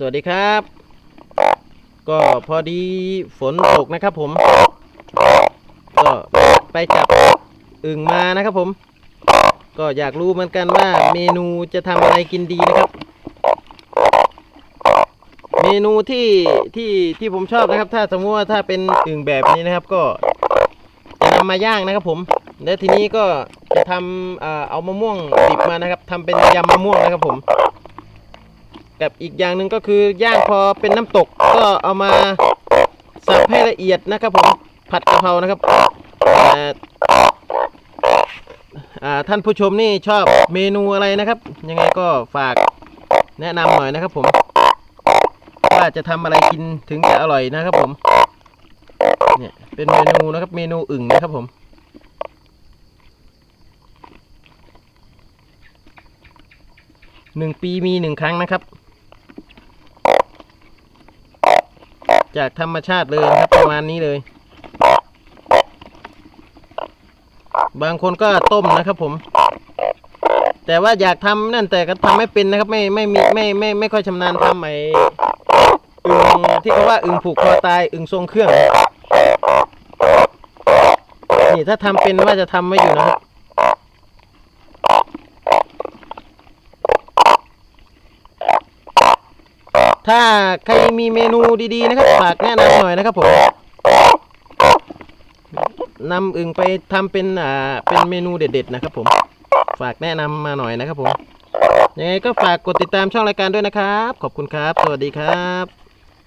สวัสดีครับ ก็พอดีฝนตกนะครับผม ก็ไปจับอึ่งมานะครับผม ก็อยากรู้เหมือนกันว่าเมนูจะทำอะไรกินดีนะครับ เมนูที่ที่ที่ผมชอบนะครับ ถ้าสมมติว่าถ้าเป็นอึ่งแบบนี้นะครับ ก็จะนำมาย่างนะครับผม และทีนี้ก็จะทำเอามะม่วงดิบมานะครับทำเป็นยำมะม่วงนะครับผม กับอีกอย่างหนึ่งก็คือย่างพอเป็นน้ำตกก็เอามาสับให้ละเอียดนะครับผมผัดกะเพรานะครับท่านผู้ชมนี่ชอบเมนูอะไรนะครับ ยังไงก็ฝากแนะนำหน่อยนะครับผม ว่าจะทำอะไรกินถึงจะอร่อยนะครับผมเนี่ยเป็นเมนูนะครับเมนูอึ่งนะครับผมหนึ่งปีมีหนึ่งครั้งนะครับ จากธรรมชาติเลยครับประมาณนี้เลย บางคนก็ต้มนะครับผม แต่ว่าอยากทำนั่นแต่ก็ทำไม่เป็นนะครับ ไม่ไม่มีไม่ไม่ไม่ค่อยชำนาญทำไออึ่งที่เขาว่าอึ่งผูกคอตายอึ่งทรงเครื่องนี่ถ้าทำเป็นว่าจะทำไว้อยู่นะครับ ถ้าใครมีเมนูดีๆนะครับฝากแนะนำหน่อยนะครับผมนำอึ่งไปทำเป็นอ่าเป็นเมนูเด็ด ๆ นะครับผม ฝากแนะนำมาหน่อยนะครับผมยังไงก็ฝากกดติดตามช่องรายการด้วยนะครับ ขอบคุณครับ สวัสดีครับ